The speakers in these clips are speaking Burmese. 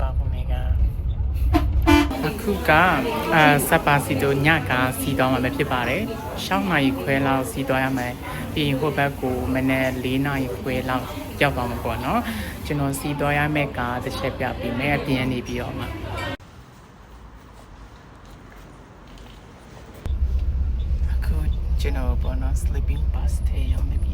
ပါဘူးမေကအခုကအဲစပါစီတို့ညကစီသွားမှာပဲဖြစ်ပါတယ်။ရှောင်းနာရီခွဲလောက်စီသွားရမယ်။ပြီးရင်ဟိုဘက်ကိုမနေ့၄နာရီခွဲလောက်ရောက်သွားမှာပေါ့နော်။ကျွန်တော်စီသွားရမယ့်ကတစ်ချက်ပြပြီးမယ်အပြင်နေပြီးတော့မှာကျွန်တော်ပေါ့နော် sleeping bus ထဲရောက်နေပြီ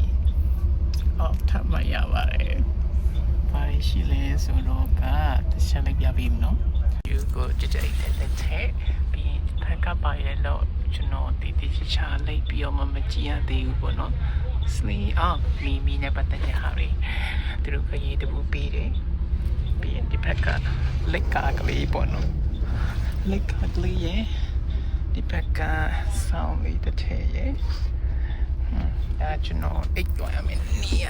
ရှိလဲဆိုတော့ကတစ်ချက်လိုက်ပြပြီးမနော်။ you go ကြကြိုက်တဲ့လက်ချက်ပြီးရင်ဖက်ကပါရဲ့လို့ကျွန်တော်တည်တည်ချာချာလိုက်ပြီးတော့မှမကြည့်ရသေးဘူးပေါ့နော် sleep အော်မီမီနဲ့ပတ်သက်တဲ့ဟာတွေသူတို့ခရီးတပူပေးတယ်ပြီးရင်ဒီဖက်ကလက်ကကလေးပေါ့နော်လက်ကကလေးရဲ့ဒီဖက်ကဆောင်းလေးတစ်ထည့်ရဲ့ဟွန်းအဲကျွန်တော်အိတ်တော်ရမယ်နီးရ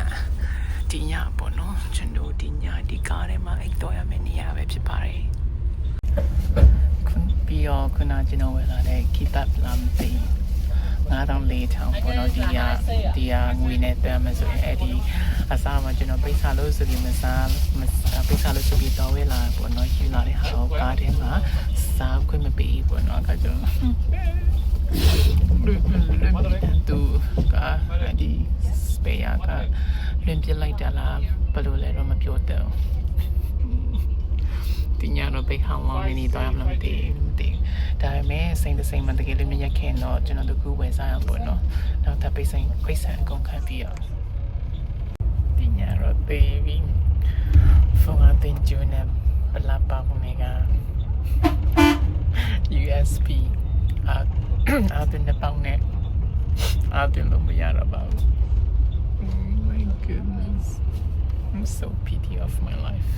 ဒီညပေါ့နော်ကျွန်တော်ဒီညဒီကားထဲမှာအိတ်တော်ရမယ်နေရာပဲဖြစ်ပါတယ်ခုပြီးတော့ခုနကျွန်တော်ဝယ်လာတဲ့ keep up လာမသိ9000လေးထောင်ပေါ့နော်ဒီကဒီကငွေနဲ့တမ်းမဆိုရင်အဲ့ဒီအစားမှာကျွန်တော်ပိတ်စားလို့ဆိုပြီးမစားမစားပိတ်စားလို့ဆိုပြီးတော့ဝယ်လာပေါ့နော်ယူလာတဲ့ဟာကိုကားထဲမှာစားခွင့်မပေးဘူးပေါ့နော်အခါကျတော့ spare ကလွင်ပြလိုက်တာလားဘယ်လိုလဲတော့မပြောတော့ဘူးတင်ညာတော့ပိတ်ဟောင်းမောင်းနေနေတော့မလားမသိဘူးမသိဘူးဒါပေမဲ့စိတ်တစ်စိတ်မှတကယ်လို့မရက်ခင်တော့ကျွန်တော်တို့ကဝယ်စားရပေါ့နော်နောက်ထပ်ပိတ်ဆိုင်ပိတ်ဆိုင်အကုန်ခံပြီးတော့တင်ညာတော့တေးပြီးဖုန်းအတင်ကျနေပလာပါဘူးနေက USB အာအာတင်တဲ့ပေါင်းနဲ့အာတင်လို့မရတော့ပါဘူး Oh my goodness I'm so pity of my life